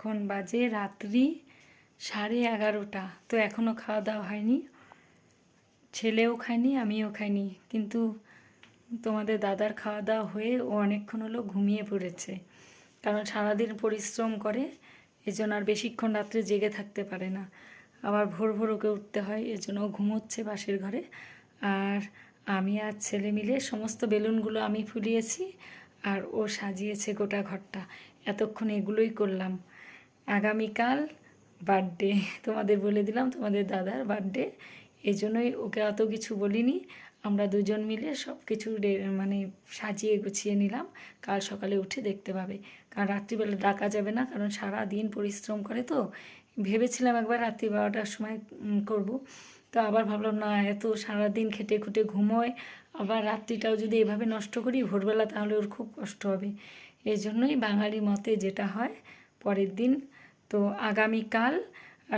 এখন বাজে রাত্রি সাড়ে এগারোটা। তো এখনও খাওয়া দাওয়া হয়নি। ছেলেও খায়নি, আমিও খাইনি। কিন্তু তোমাদের দাদার খাওয়া দাওয়া হয়ে ও অনেকক্ষণ হলো ঘুমিয়ে পড়েছে। কারণ সারাদিন পরিশ্রম করে, এজন্য আর বেশিক্ষণ রাত্রে জেগে থাকতে পারে না। আবার ভোর ভোর ওকে উঠতে হয়, এজন্য ও ঘুমোচ্ছে পাশের ঘরে। আর আমি আর ছেলে মিলে সমস্ত বেলুনগুলো আমি ফুলিয়েছি, আর ও সাজিয়েছে গোটা ঘরটা। এতক্ষণ এগুলোই করলাম। আগামীকাল বার্থডে তোমাদের বলে দিলাম, তোমাদের দাদার বার্থডে এই জন্যই ওকে অত কিছু বলিনি। আমরা দুজন মিলে সব কিছু মানে সাজিয়ে গুছিয়ে নিলাম। কাল সকালে উঠে দেখতে পাবে। কারণ রাত্রিবেলা ডাকা যাবে না, কারণ সারা দিন পরিশ্রম করে তো। ভেবেছিলাম একবার রাত্রি বারোটার সময় করব। তো আবার ভাবলাম, না, এত সারাদিন খেটে খুটে ঘুমোয়। আবার রাত্রিটাও যদি এভাবে নষ্ট করি, ভোরবেলা তাহলে ওর খুব কষ্ট হবে। এই জন্যই বাঙালি মতে যেটা হয়, পরের দিন তো আগামীকাল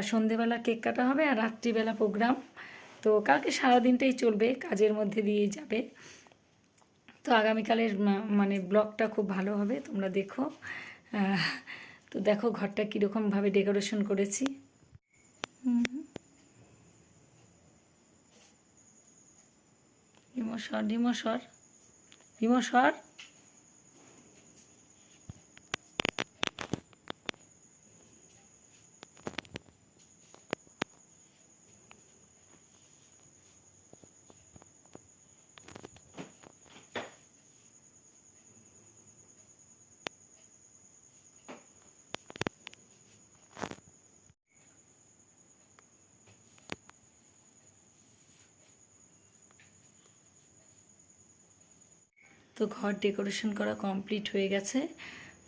সন্ধেবেলা কেক কাটা হবে আর রাত্রিবেলা প্রোগ্রাম। তো কালকে সারাদিনটাই চলবে, কাজের মধ্যে দিয়েই যাবে। তো আগামীকালের মানে ব্লগটা খুব ভালো হবে, তোমরা দেখো। তো দেখো ঘরটা কীরকমভাবে ডেকোরেশন করেছি। হুম। ডিমোসর ডিমোসর ডিমোসর তো ঘর ডেকোরেশন করা কমপ্লিট হয়ে গেছে।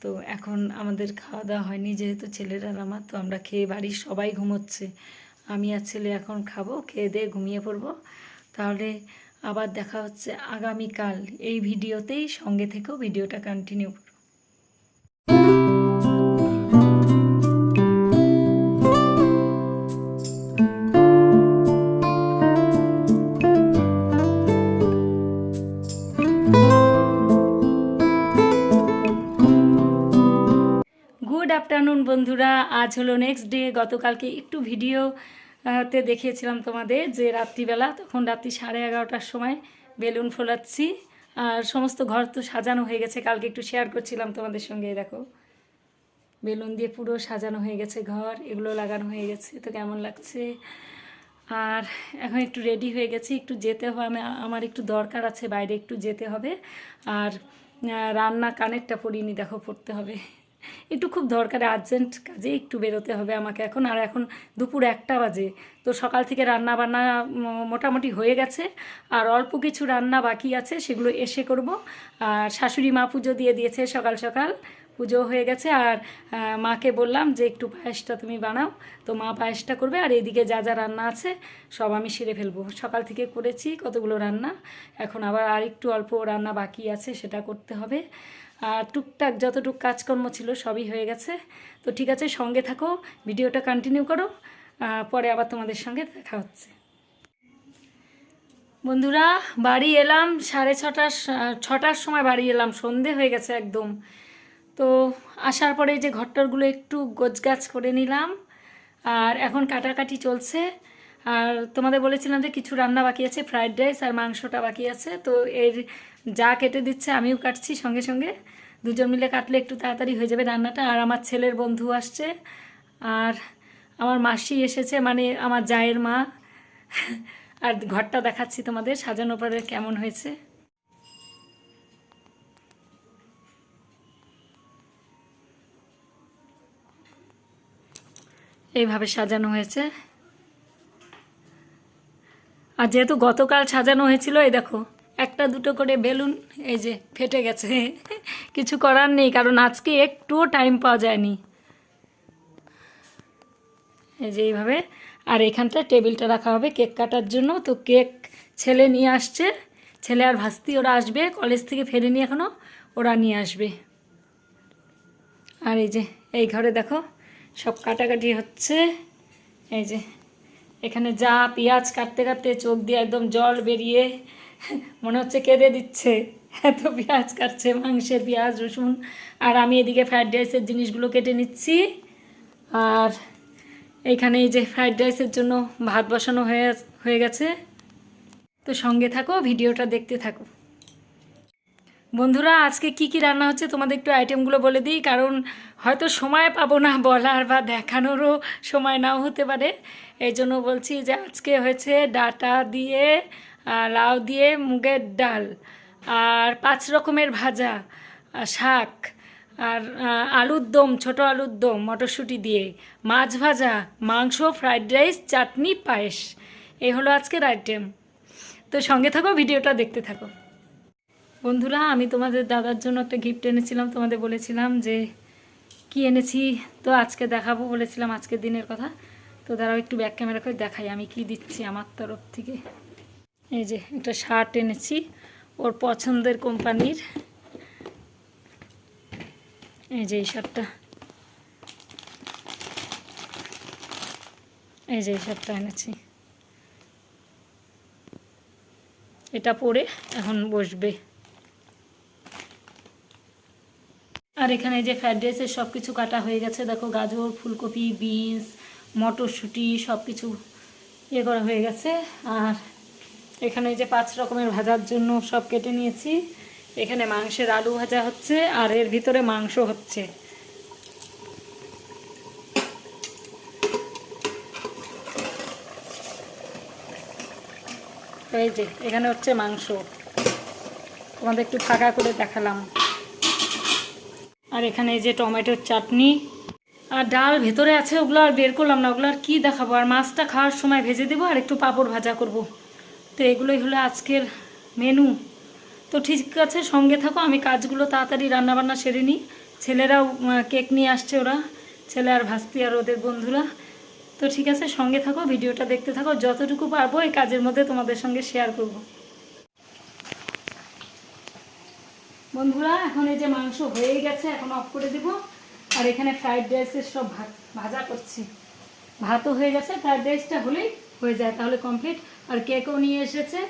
তো এখন আমাদের খাওয়া দাওয়া হয়নি যেহেতু ছেলেরা আমার, তো আমরা খেয়ে বাড়ির সবাই ঘুমোচ্ছে। আমি আর ছেলে এখন খাব, খেয়ে দিয়ে ঘুমিয়ে পড়ব। তাহলে আবার দেখা হচ্ছে আগামীকাল। এই ভিডিওতেই সঙ্গে থেকেও ভিডিওটা কন্টিনিউ আফটারনুন বন্ধুরা আজ হলো নেক্সট ডে গতকালকে একটু ভিডিও আহ, তে দেখিয়েছিলাম তোমাদের যে রাত্রিবেলা তখন রাত্রি সাড়ে এগারোটার সময় বেলুন ফোলাচ্ছি আর সমস্ত ঘর তো সাজানো হয়ে গেছে কালকে একটু শেয়ার করছিলাম তোমাদের সঙ্গে দেখো। বেলুন দিয়ে পুরো সাজানো হয়ে গেছে ঘর এগুলো লাগানো হয়ে গেছে তো কেমন লাগছে? আর এখন একটু রেডি হয়ে গেছি একটু যেতে হবে আমি আমার একটু দরকার আছে বাইরে একটু যেতে হবে আর রান্না কানেরটা পরিনি দেখো পড়তে হবে। একটু খুব দরকারে আর্জেন্ট কাজে একটু বেরোতে হবে আমাকে এখন। আর এখন দুপুর একটা বাজে, তো সকাল থেকে রান্না বান্না মোটামুটি হয়ে গেছে। আর অল্প কিছু রান্না বাকি আছে, সেগুলো এসে করব। আর শাশুড়ি মা পুজো দিয়ে দিয়েছে সকাল সকাল, পুজো হয়ে গেছে। আর মাকে বললাম যে একটু পায়েসটা তুমি বানাও, তো মা পায়েসটা করবে। আর এদিকে যা যা রান্না আছে, সব আমি সেরে ফেলব। সকাল থেকে করেছি কতগুলো রান্না, এখন আবার আর একটু অল্প রান্না বাকি আছে, সেটা করতে হবে। টুকটাক যতটুক কাজকর্ম ছিল সবই হয়ে গেছে। তো ঠিক আছে, সঙ্গে থাকো, ভিডিওটা কন্টিনিউ করো পরে আবার তোমাদের সঙ্গে দেখা হচ্ছে। বন্ধুরা, বাড়ি এলাম সাড়ে ছটার ছটার সময় বাড়ি এলাম, সন্ধে হয়ে গেছে একদম। তো আসার পরে যে ঘরটরগুলো একটু গোছগাছ করে নিলাম, আর এখন কাটাকাটি চলছে। আর তোমাদের বলেছিলাম যে কিছু রান্না বাকি আছে ফ্রাইড রাইস আর মাংসটা বাকি আছে, তো এর যা কেটে দিচ্ছে আমিও কাটছি সঙ্গে সঙ্গে। দুজন মিলে কাটলে একটু তাড়াতাড়ি হয়ে যাবে রান্নাটা। আর আমার ছেলের বন্ধু আসছে। আর আমার মাসি এসেছে মানে আমার জায়ের মা। আর ঘরটা দেখাচ্ছি তোমাদের, সাজানো পরে কেমন হয়েছে। এইভাবে সাজানো হয়েছে। আর যেহেতু গতকাল সাজানো হয়েছিল, এই দেখো একটা দুটো করে বেলুন এই যে ফেটে গেছে। কিছু করার নেই, কারণ আজকে একটুও টাইম পাওয়া যায়নি। এই যে এইভাবে। আর এখানটা টেবিলটা রাখা হবে কেক কাটার জন্য। তো কেক ছেলে নিয়ে আসছে। ছেলে আর ভাস্তি, ওরা আসবে। কলেজ থেকে ফেরেনি এখনও ওরা নিয়ে আসবে। আর এই যে, এই ঘরে দেখো, সব কাটাকাটি হচ্ছে। এই যে, এখানে যা পেঁয়াজ কাটতে কাটতে চোখ দিয়ে একদম জল বেরিয়ে মনে হচ্ছে কেঁদে দিচ্ছে। এত পেঁয়াজ কাটছে, মাংসের পেঁয়াজ, রসুন। আর আমি এদিকে ফ্রায়েড রাইসের জিনিসগুলো কেটে নিচ্ছি। আর এখানে এই যে ফ্রায়েড রাইসের জন্য ভাত বসানো হয়ে হয়ে গেছে। তো সঙ্গে থাকো, ভিডিওটা দেখতে থাকো। বন্ধুরা, আজকে কি কি রান্না হচ্ছে তোমাদের একটু আইটেমগুলো বলে দিই, কারণ হয়তো সময় পাবো না বলার বা দেখানোরও সময় নাও হতে পারে। এই জন্য বলছি যে আজকে হয়েছে ডাটা দিয়ে লাউ দিয়ে মুগের ডাল, আর পাঁচ রকমের ভাজা শাক, আর আলুর দম, ছোট আলুর দম, মটরশুঁটি দিয়ে, মাছ ভাজা, মাংস, ফ্রাইড রাইস, চাটনি, পায়েস, এই হলো আজকের আইটেম তো সঙ্গে থাকো, ভিডিওটা দেখতে থাকো। বন্ধুরা, আমি তোমাদের দাদার জন্য একটা গিফট এনেছিলাম। তোমাদের বলেছিলাম যে, কি এনেছি? তো আজকে দেখাবো বলেছিলাম, আজকের দিনের কথা। তো দাঁড়াও, একটু ব্যাক ক্যামেরা করে দেখাই আমি কি দিচ্ছি আমার তরফ থেকে। এই যে, একটা শার্ট এনেছি ওর পছন্দের কোম্পানির। এই যে এই শার্টটা এই যে এই শার্টটা এনেছি। এটা পরে এখন বসবে। আর এখানে যে ফ্রাইড রাইসের সব কিছু কাটা হয়ে গেছে, দেখো গাজর, ফুলকপি বিনস মটরশুঁটি সব কিছু ইয়ে করা হয়ে গেছে। আর এখানে যে পাঁচ রকমের ভাজার জন্য সব কেটে নিয়েছি। এখানে মাংসের আলু ভাজা হচ্ছে আর এর ভিতরে মাংস হচ্ছে। এই যে, এখানে হচ্ছে মাংস। তোমাদের একটু ফাঁকা করে দেখালাম। আর এখানে এই যে টমেটোর চাটনি। আর ডাল ভেতরে আছে, ওগুলো আর বের করলাম না, ওগুলো আর কী দেখাবো? আর মাছটা খাওয়ার সময় ভেজে দেবো আর একটু পাঁপড় ভাজা করব। তো এগুলোই হলো আজকের মেনু। তো ঠিক আছে, সঙ্গে থাকো, আমি কাজগুলো তাড়াতাড়ি রান্নাবান্না সেরে নিই। ছেলেরাও কেক নিয়ে আসছে ওরা, ছেলে আর ভাস্তি আর ওদের বন্ধুরা। তো ঠিক আছে, সঙ্গে থাকো, ভিডিওটা দেখতে থাকো, যতটুকু পারব এই কাজের মধ্যে তোমাদের সঙ্গে শেয়ার করব। বন্ধুরা এখন এই যে মাংস হয়ে গেছে এখন অফ করে দেব। আর এখানে ফ্রাইড রাইসের সব ভাজা করছি। ভাতও হয়ে গেছে ফ্রাইড রাইসটা হলেই হয়ে যায় তাহলে কমপ্লিট আর কেকও নিয়ে এসেছে।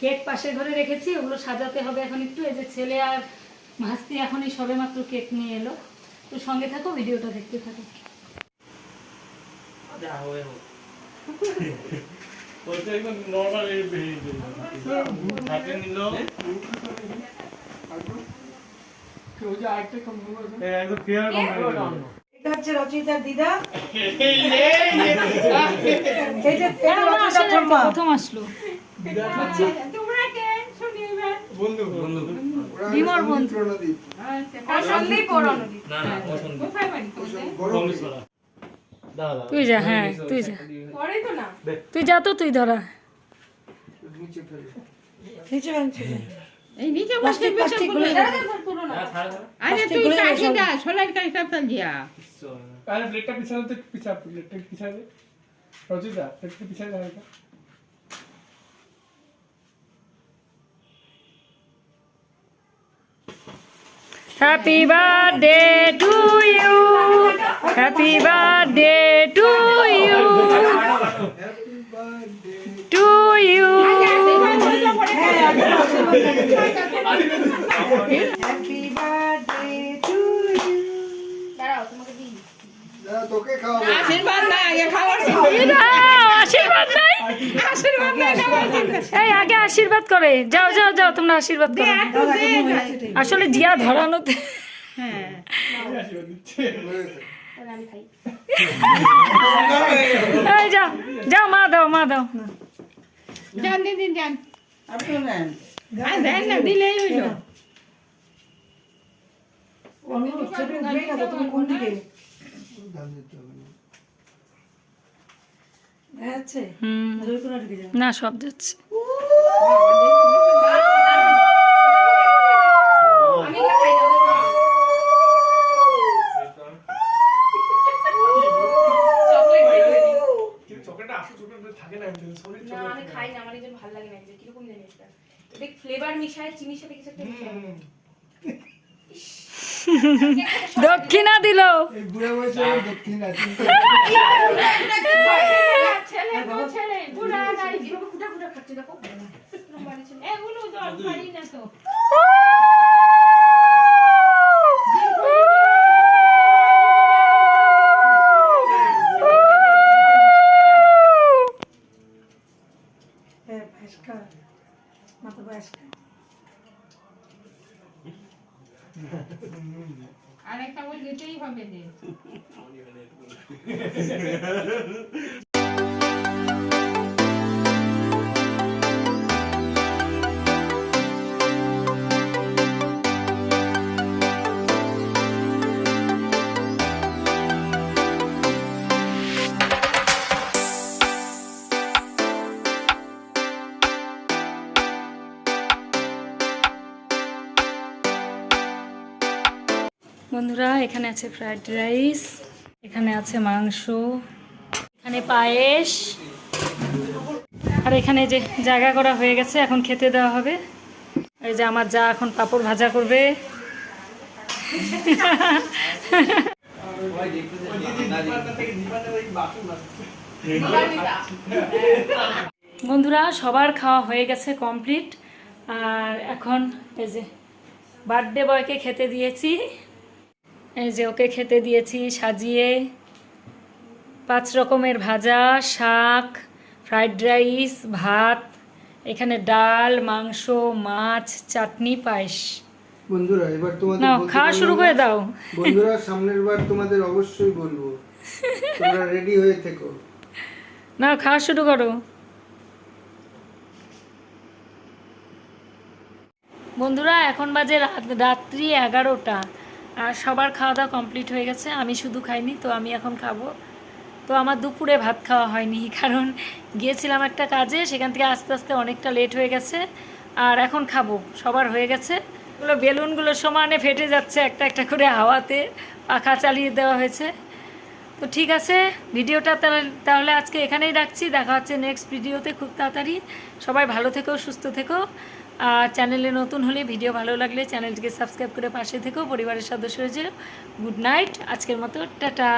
কেক পাশের ঘরে রেখেছি ওগুলো সাজাতে হবে এখন একটু। এই যে ছেলে আর ভাস্তি এখনই সবে মাত্র কেক নিয়ে এলো। তো সঙ্গে থাকো ভিডিওটা দেখতে থাকো। ওইটা একদম নর্মাল হাতে নিল। এটা হচ্ছে দিদা এই রে এই যে এটা রচয়িতার ঠাম্মা প্রথম আসলো বন্ধু বন্ধু বিমর বন্ধু না না পছন্দ কংগ্রেসরা দাও দাও তুই যা। হ্যাঁ তুই যা তুই যা তো তুই ধরা। নিচে ভাঙছে এই নিচে প্লাস্টিক প্লাস্টিকগুলো হ্যাঁ আরে তুই কাকে দা সোলার কাছে সাবধান দিয়া। আরে প্লেটটা পিছানো তো পিছা প্লেটটা পিছাবে রচিতা প্লেটটা পিছাবে হালকা। Happy birthday to you happy birthday to you happy birthday to you আশীর্বাদ না আগে খাওয়ার আশীর্বাদ নাই। আশীর্বাদ না এই আগে আশীর্বাদ করে। যাও যাও যাও তোমরা আশীর্বাদ করো। আসলে জিয়া ধরানোতে হ্যাঁ। এই যাও যাও মা দাও মা দাও। জান দিন জান আপনি দেন না দিলেই হইল। যাও না। সব যাচ্ছে। দেখ ফ্লেভার মিশায় চিনির সাথে কিছু একটা দক্ষিণা দিল। আর একটা বই দিতেই হবে যে বন্ধুরা, এখানে আছে ফ্রাইড রাইস এখানে আছে মাংস, এখানে পায়েস, আর এখানে যে জায়গা করা হয়ে গেছে, এখন খেতে দেওয়া হবে। এই যে আমার যা এখন পাপড় ভাজা করবে। বন্ধুরা, সবার খাওয়া হয়ে গেছে কমপ্লিট আর এখন এই যে বার্থডে বয়কে খেতে দিয়েছি। এই যে ওকে খেতে দিয়েছি সাজিয়ে পাঁচ রকমের ভাজা শাক ফ্রাইড রাইস ভাত এখানে ডাল মাংস মাছ চাটনি পায়েস। বন্ধুরা এবার তোমাদের নাও খাওয়া শুরু না। করে দাও। বন্ধুরা সামনের বার তোমাদের অবশ্যই বলব। তোমরা রেডি হয়ে থেকো। নাও খাওয়া শুরু করো। বন্ধুরা এখন বাজে রাত- রাত্রি এগারোটা। সবার খাওয়া দাওয়া কমপ্লিট হয়ে গেছে, আমি শুধু খাইনি, তো আমি এখন খাব। তো আমার দুপুরে ভাত খাওয়া হয়নি, কারণ গিয়েছিলাম একটা কাজে, সেখান থেকে আস্তে আস্তে অনেকটা লেট হয়ে গেছে, আর এখন খাব, সবার হয়ে গেছে। ওগুলো বেলুনগুলো সমানে ফেটে যাচ্ছে একটা একটা করে হাওয়াতে, পাখা চালিয়ে দেওয়া হয়েছে। তো ঠিক আছে, ভিডিওটা তাহলে আজকে এখানেই রাখছি, দেখা হচ্ছে নেক্সট ভিডিওতে খুব তাড়াতাড়ি। সবাই ভালো থেকো, সুস্থ থেকো। আর চ্যানেলে নতুন হলে ভিডিও ভালো লাগলে চ্যানেলটিকে সাবস্ক্রাইব করে পাশে থেকেও পরিবারের সদস্য হয়েছে গুড নাইট, আজকের মতো, টাটা।